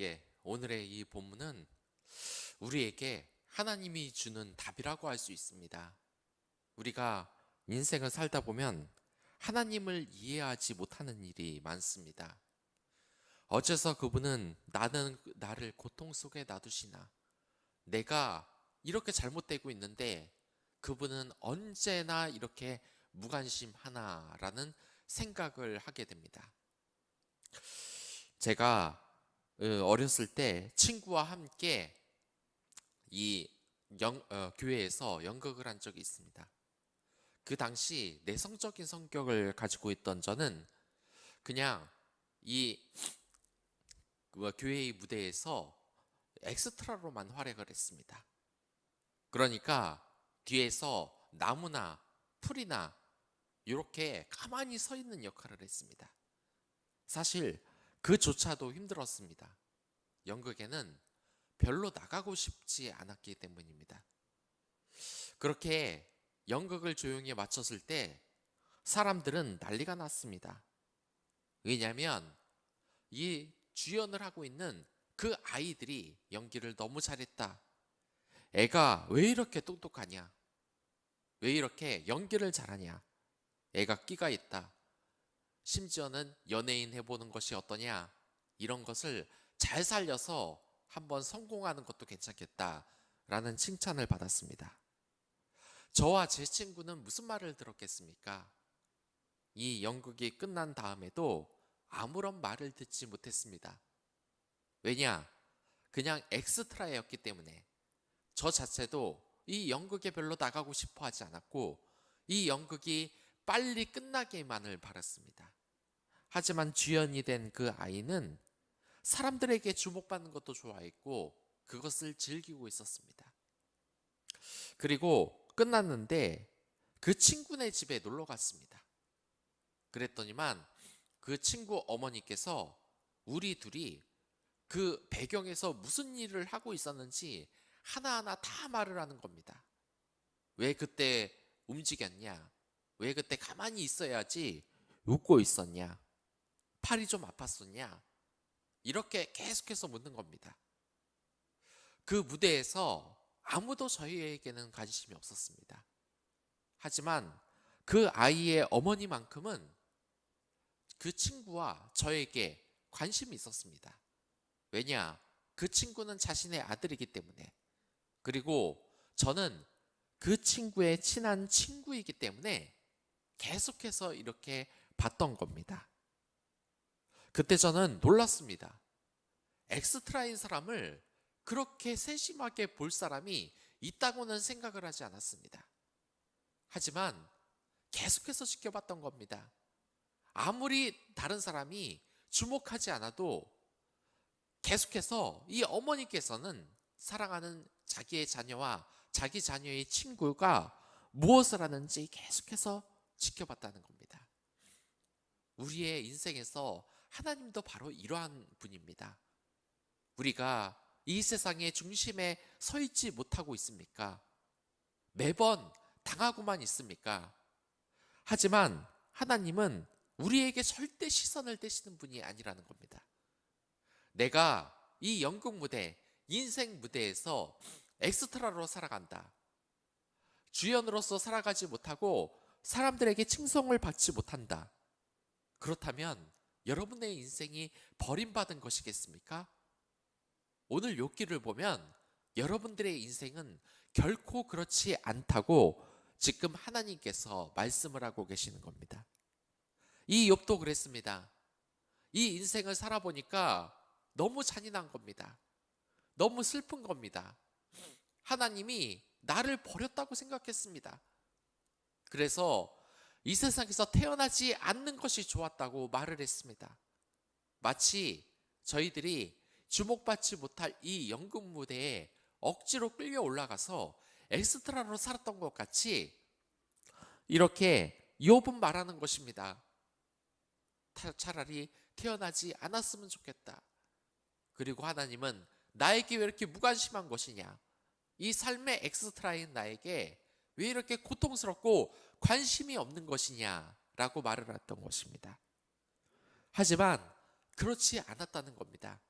예, 오늘의 이 본문은 우리에게 하나님이 주는 답이라고 할 수 있습니다. 우리가 인생을 살다 보면 하나님을 이해하지 못하는 일이 많습니다. 어째서 그분은 나는 나를 고통 속에 놔두시나? 내가 이렇게 잘못되고 있는데 그분은 언제나 이렇게 무관심하나라는 생각을 하게 됩니다. 제가 어, 어렸을 때 친구와 함께 이 영, 어, 교회에서 연극을 한 적이 있습니다. 그 당시 내성적인 성격을 가지고 있던 저는 그냥 이그 교회의 무대에서 엑스트라로만 활약을 했습니다. 그러니까 뒤에서 나무나 풀이나 이렇게 가만히 서 있는 역할을 했습니다. 사실 그조차도 힘들었습니다. 연극에는 별로 나가고 싶지 않았기 때문입니다. 그렇게 연극을 조용히 마쳤을 때 사람들은 난리가 났습니다. 왜냐하면 이 주연을 하고 있는 그 아이들이 연기를 너무 잘했다. 애가 왜 이렇게 똑똑하냐? 왜 이렇게 연기를 잘하냐? 애가 끼가 있다. 심지어는 연예인 해보는 것이 어떠냐? 이런 것을 잘 살려서 한번 성공하는 것도 괜찮겠다라는 칭찬을 받았습니다. 저와 제 친구는 무슨 말을 들었겠습니까? 이 연극이 끝난 다음에도 아무런 말을 듣지 못했습니다. 왜냐? 그냥 엑스트라였기 때문에 저 자체도 이 연극에 별로 나가고 싶어 하지 않았고 이 연극이 빨리 끝나기만을 바랐습니다. 하지만 주연이 된 그 아이는 사람들에게 주목받는 것도 좋아했고 그것을 즐기고 있었습니다. 그리고 끝났는데 그 친구네 집에 놀러 갔습니다. 그랬더니만 그 친구 어머니께서 우리 둘이 그 배경에서 무슨 일을 하고 있었는지 하나하나 다 말을 하는 겁니다. 왜 그때 움직였냐? 왜 그때 가만히 있어야지 웃고 있었냐? 팔이 좀 아팠었냐? 이렇게 계속해서 묻는 겁니다. 그 무대에서 아무도 저희에게는 관심이 없었습니다. 하지만 그 아이의 어머니만큼은 그 친구와 저에게 관심이 있었습니다. 왜냐? 그 친구는 자신의 아들이기 때문에. 그리고 저는 그 친구의 친한 친구이기 때문에 계속해서 이렇게 봤던 겁니다. 그때 저는 놀랐습니다. 엑스트라인 사람을 그렇게 세심하게 볼 사람이 있다고는 생각을 하지 않았습니다. 하지만 계속해서 지켜봤던 겁니다. 아무리 다른 사람이 주목하지 않아도 계속해서 이 어머니께서는 사랑하는 자기의 자녀와 자기 자녀의 친구가 무엇을 하는지 계속해서 지켜봤다는 겁니다. 우리의 인생에서 하나님도 바로 이러한 분입니다. 우리가 이 세상의 중심에 서 있지 못하고 있습니까? 매번 당하고만 있습니까? 하지만 하나님은 우리에게 절대 시선을 떼시는 분이 아니라는 겁니다. 내가 이 연극 무대, 인생 무대에서 엑스트라로 살아간다. 주연으로서 살아가지 못하고 사람들에게 칭송을 받지 못한다. 그렇다면 여러분의 인생이 버림받은 것이겠습니까? 오늘 욥기를 보면 여러분들의 인생은 결코 그렇지 않다고 지금 하나님께서 말씀을 하고 계시는 겁니다. 이 욥도 그랬습니다. 이 인생을 살아보니까 너무 잔인한 겁니다. 너무 슬픈 겁니다. 하나님이 나를 버렸다고 생각했습니다. 그래서 이 세상에서 태어나지 않는 것이 좋았다고 말을 했습니다. 마치 저희들이 주목받지 못할 이 연극 무대에 억지로 끌려 올라가서 엑스트라로 살았던 것 같이 이렇게 욥은 말하는 것입니다. 차라리 태어나지 않았으면 좋겠다. 그리고 하나님은 나에게 왜 이렇게 무관심한 것이냐? 이 삶의 엑스트라인 나에게 왜 이렇게 고통스럽고 관심이 없는 것이냐라고 말을 했던 것입니다. 하지만 그렇지 않았다는 겁니다.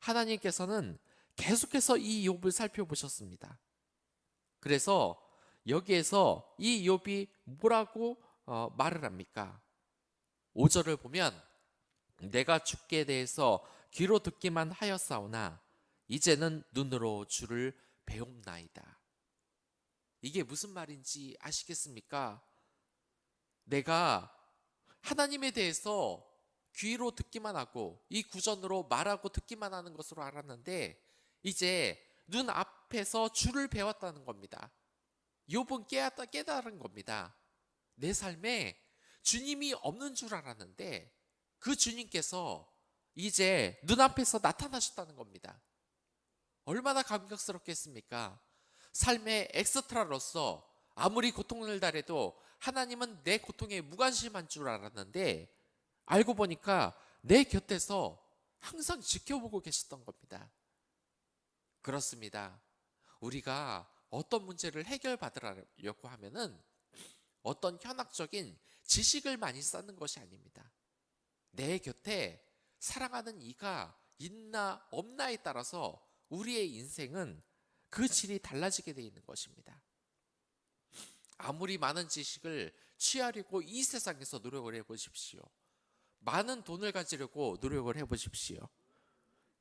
하나님께서는 계속해서 이 욥을 살펴보셨습니다. 그래서 여기에서 이 욥이 뭐라고 어, 말을 합니까? 5절을 보면 내가 주께 대해서 귀로 듣기만 하였사오나 이제는 눈으로 주를 배움나이다. 이게 무슨 말인지 아시겠습니까? 내가 하나님에 대해서 귀로 듣기만 하고 이 구전으로 말하고 듣기만 하는 것으로 알았는데 이제 눈 앞에서 주를 배웠다는 겁니다. 욥은 깨닫, 깨달은 겁니다. 내 삶에 주님이 없는 줄 알았는데 그 주님께서 이제 눈앞에서 나타나셨다는 겁니다. 얼마나 감격스럽겠습니까? 삶의 엑스트라로서 아무리 고통을 달해도 하나님은 내 고통에 무관심한 줄 알았는데 알고 보니까 내 곁에서 항상 지켜보고 계셨던 겁니다. 그렇습니다. 우리가 어떤 문제를 해결받으려고 하면은 어떤 현학적인 지식을 많이 쌓는 것이 아닙니다. 내 곁에 사랑하는 이가 있나 없나에 따라서 우리의 인생은 그 질이 달라지게 되어 있는 것입니다. 아무리 많은 지식을 취하려고 이 세상에서 노력을 해보십시오. 많은 돈을 가지려고 노력을 해보십시오.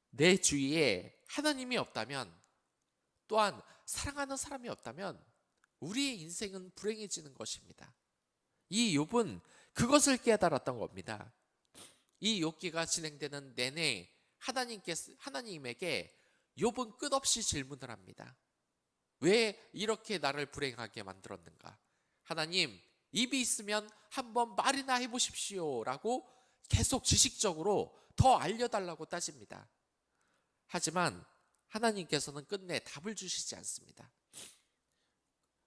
내 주위에 하나님이 없다면 또한 사랑하는 사람이 없다면 우리의 인생은 불행해지는 것입니다. 이 욥은 그것을 깨달았던 겁니다. 이 욥기가 진행되는 내내 하나님께 하나님에게 욥은 끝없이 질문을 합니다. 왜 이렇게 나를 불행하게 만들었는가? 하나님, 입이 있으면 한번 말이나 해 보십시오라고 계속 지식적으로 더 알려달라고 따집니다. 하지만 하나님께서는 끝내 답을 주시지 않습니다.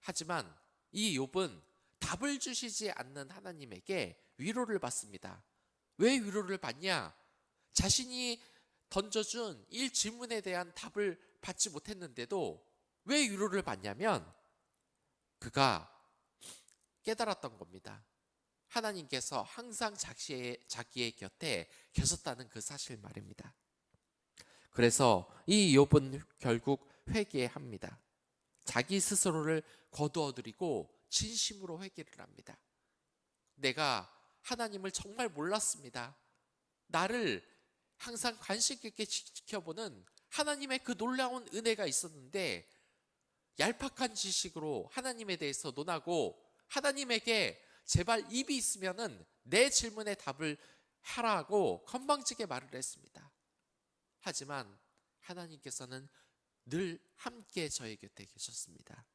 하지만 이 욥은 답을 주시지 않는 하나님에게 위로를 받습니다. 왜 위로를 받냐? 자신이 던져준 일 질문에 대한 답을 받지 못했는데도 왜 위로를 받냐면 그가 깨달았던 겁니다. 하나님께서 항상 자기의, 자기의 곁에 계셨다는 그 사실 말입니다. 그래서 이 욥은 결국 회개합니다. 자기 스스로를 거두어들이고 진심으로 회개를 합니다. 내가 하나님을 정말 몰랐습니다. 나를 항상 관심 있게 지켜보는 하나님의 그 놀라운 은혜가 있었는데 얄팍한 지식으로 하나님에 대해서 논하고 하나님에게 제발 입이 있으면은 내 질문에 답을 하라고 건방지게 말을 했습니다. 하지만 하나님께서는 늘 함께 저희 곁에 계셨습니다.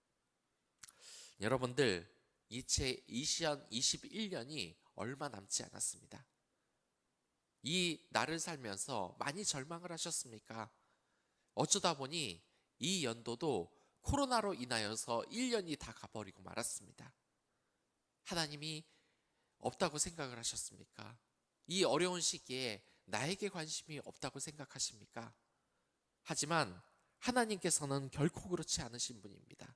여러분들 이제 2021년이 얼마 남지 않았습니다. 이 날을 살면서 많이 절망을 하셨습니까? 어쩌다 보니 이 연도도 코로나로 인하여서 1년이 다 가버리고 말았습니다. 하나님이 없다고 생각을 하셨습니까? 이 어려운 시기에 나에게 관심이 없다고 생각하십니까? 하지만 하나님께서는 결코 그렇지 않으신 분입니다.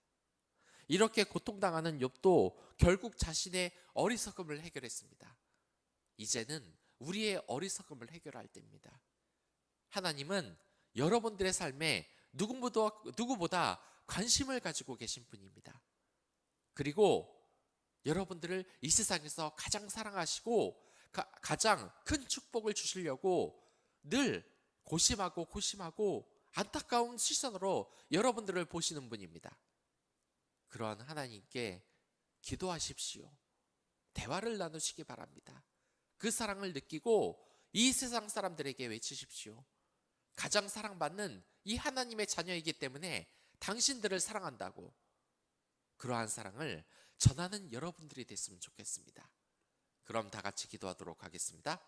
이렇게 고통당하는 욥도 결국 자신의 어리석음을 해결했습니다. 이제는 우리의 어리석음을 해결할 때입니다. 하나님은 여러분들의 삶에 누구보다, 누구보다 관심을 가지고 계신 분입니다. 그리고 여러분들을 이 세상에서 가장 사랑하시고 가, 장큰 축복을 주시려고 늘 고심하고 고심하고 안타까운 시선으로 여러분들을 보시는 분입니다. 그러한 하나님께 기도하십시오. 대화를 나누시기 바랍니다. 그 사랑을 느끼고 이 세상 사람들에게 외치십시오. 가장 사랑받는 이 하나님의 자녀이기 때문에 당신들을 사랑한다고 그러한 사랑을 전하는 여러분들이 됐으면 좋겠습니다. 그럼 다 같이 기도하도록 하겠습니다.